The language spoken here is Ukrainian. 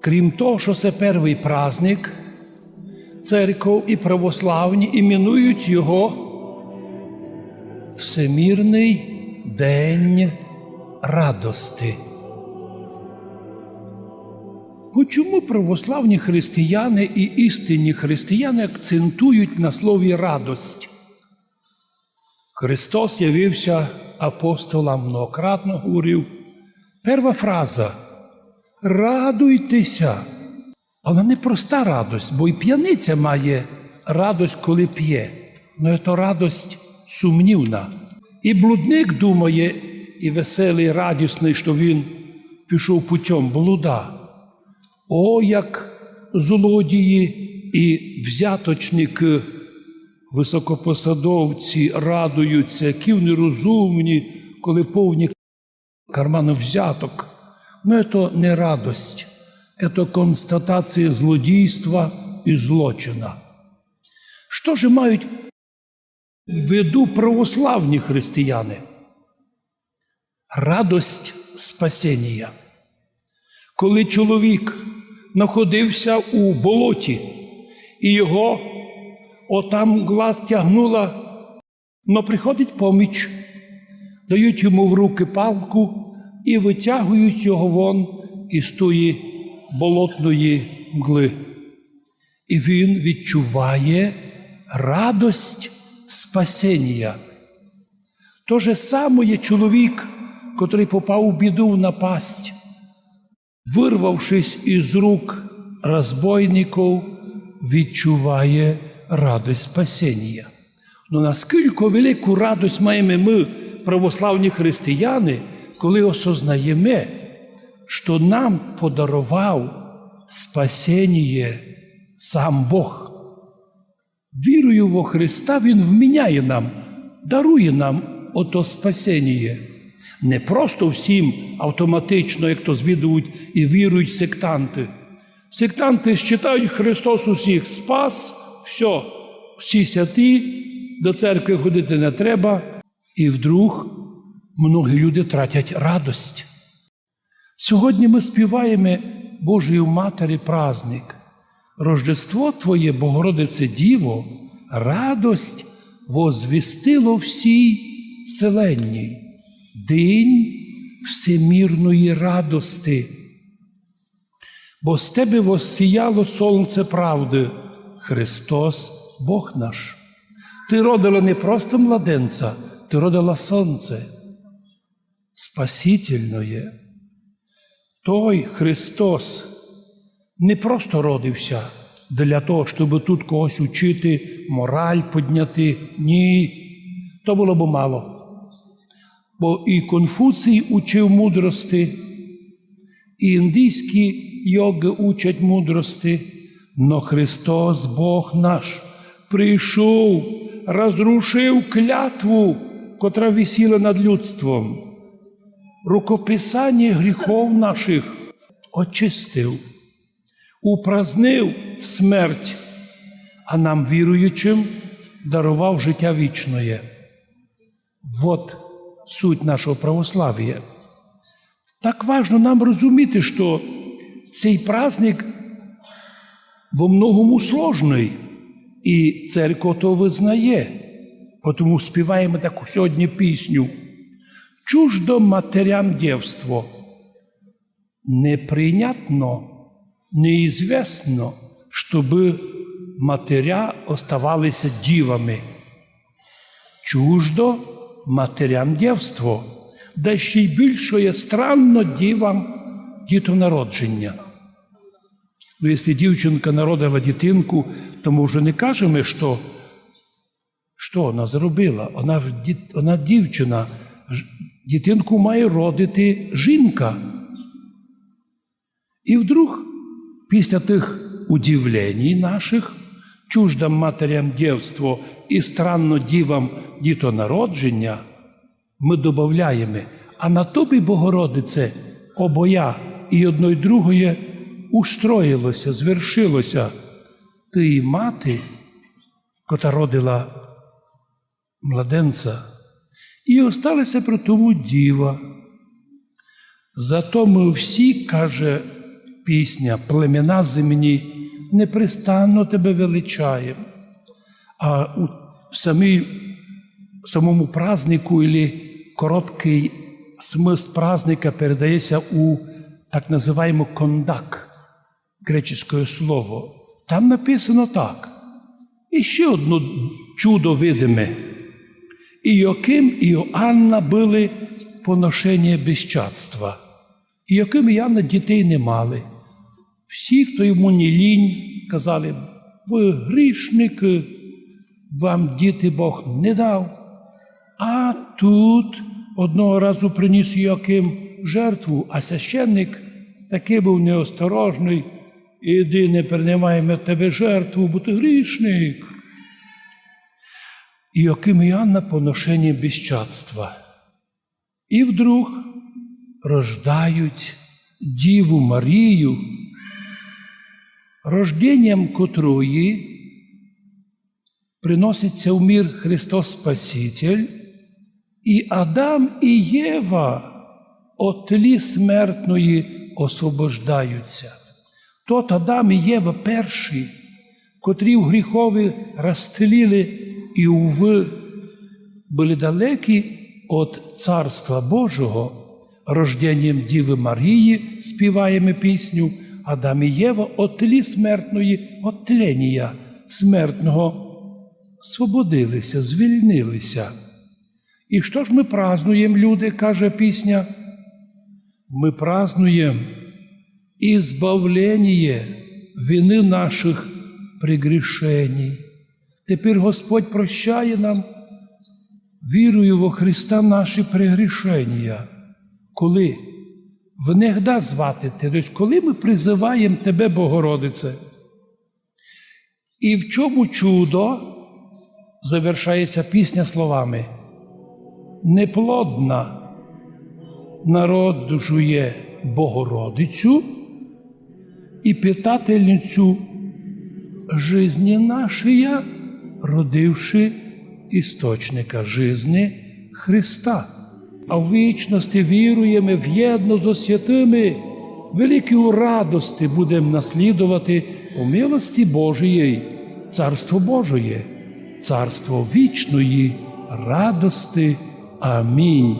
Крім того, що це перший праздник, церков і православні іменують його Всемірний День радости. Почому православні християни і істинні християни акцентують на слові радость? Христос явився апостолам многократно говорив. Перша фраза радуйтеся. Вона не проста радость, бо і п'яниця має радость, коли п'є. Ну це радость сумнівна. І блудник думає, і веселий, радісний, що він пішов путем блуда. О, як злодії і взяточники, високопосадовці радуються, які вони розумні, коли повні карману взяток. Ну, це не радость, це констатація злодійства і злочина. Що ж мають в виду православні християни? Радость спасіння. Коли чоловік знаходився у болоті, і його отам мгла тягнула, но приходить поміч, дають йому в руки палку і витягують його вон із тої болотної мгли. І він відчуває радость спасіння. То же саме є чоловік, котрий попав у біду в напасть, вирвавшись із рук розбойників, відчуває радость спасіння. Ну наскільки велику радость маємо ми, православні християни, коли осознаємо, що нам подарував спасіння сам Бог. Вірою во Христа Він вміняє нам, дарує нам ото спасіння. Не просто всім автоматично, як то звідують і вірують сектанти. Сектанти вважають, Христос усіх спас, все, всі святі, до церкви ходити не треба. І вдруг многі люди тратять радость. Сьогодні ми співаємо Божої Матері праздник. Рождество Твоє, Богородице Діво, радость возвістило всій селенній, день всемірної радости. Бо з тебе воссіяло сонце правди, Христос Бог наш. Ти родила не просто младенця, ти родила сонце спасительное. Той Христос не просто родився для того, щоб тут когось учити, мораль підняти. Ні, то було б мало. Бо і Конфуцій учив мудрости, і індійські йоги учать мудрости, но Христос, Бог наш, прийшов, розрушив клятву, котра висіла над людством. Рукописання гріхов наших очистив, упразнив смерть, а нам, віруючим, дарував життя вічне. Вот суть нашого православ'я. Так важно нам розуміти, що цей праздник во многому сложний, і церква то визнає. Тому співаємо таку сьогодні пісню. Чуждо матерям дівство. Неприйнятно, неізвісно, щоб матеря оставалися дівами. Чуждо матерям дівство, да ще й більше странно дівам дітонародження. Ну, якщо дівчинка народила дитинку, то ми вже не кажемо, що, що вона зробила. Вона, вона дівчина. Дитинку має родити жінка. І вдруг, після тих удивлень наших, чуждам матерям дівство і странно дівам дітонародження, ми додаємо, а на тобі, Богородице, обоя і одно й другое устроїлося, звершилося. Ти і мати, кота родила младенця. І осталася при тому діва. Зато ми всі, каже пісня Племена земні непрестанно тебе величаєм. А у самій, самому празднику или короткий смисл праздника передається у так називаємо кондак, греческое слово. Там написано так. І ще одне чудо видиме. Іоким і Йоанна були поношення безчадства. Іоким і Йоанна дітей не мали. Всі, хто йому не лінь, казали, ви грішники, вам діти Бог не дав. А тут одного разу приніс Йоаким жертву, а священник такий був неосторожний. Іди, не приймаємо тебе жертву, бо ти грішник. Іоаким і Анна поношення безчадства. І вдруг рождають Діву Марію, рожденням котрої приноситься в мір Христос Спаситель, і Адам і Єва от тлі смертної освобождаються. Тот Адам і Єва перші, котрі в гріхові розстрілили і уви були далекі від Царства Божого, рожденням Діви Марії співаємо пісню Адам і Єва от тлі смертної, от тлення смертного свободилися, звільнилися. І що ж ми празнуємо, люди, каже пісня? Ми празнуємо ізбавлення вини наших прегрішень. Тепер Господь прощає нам, вірою во Христа наші прегрішення. Коли? Внегда звати те, тобто коли ми призиваємо Тебе, Богородице. І в чому чудо завершається пісня словами? Неплодна народжує Богородицю і питательницю жизни нашия, родивши істочника жизни Христа. А в вічності віруємо в єдно зо святими, великі у радості будемо наслідувати по милості Божої, Царство Божоє, Царство вічної радости. Амінь.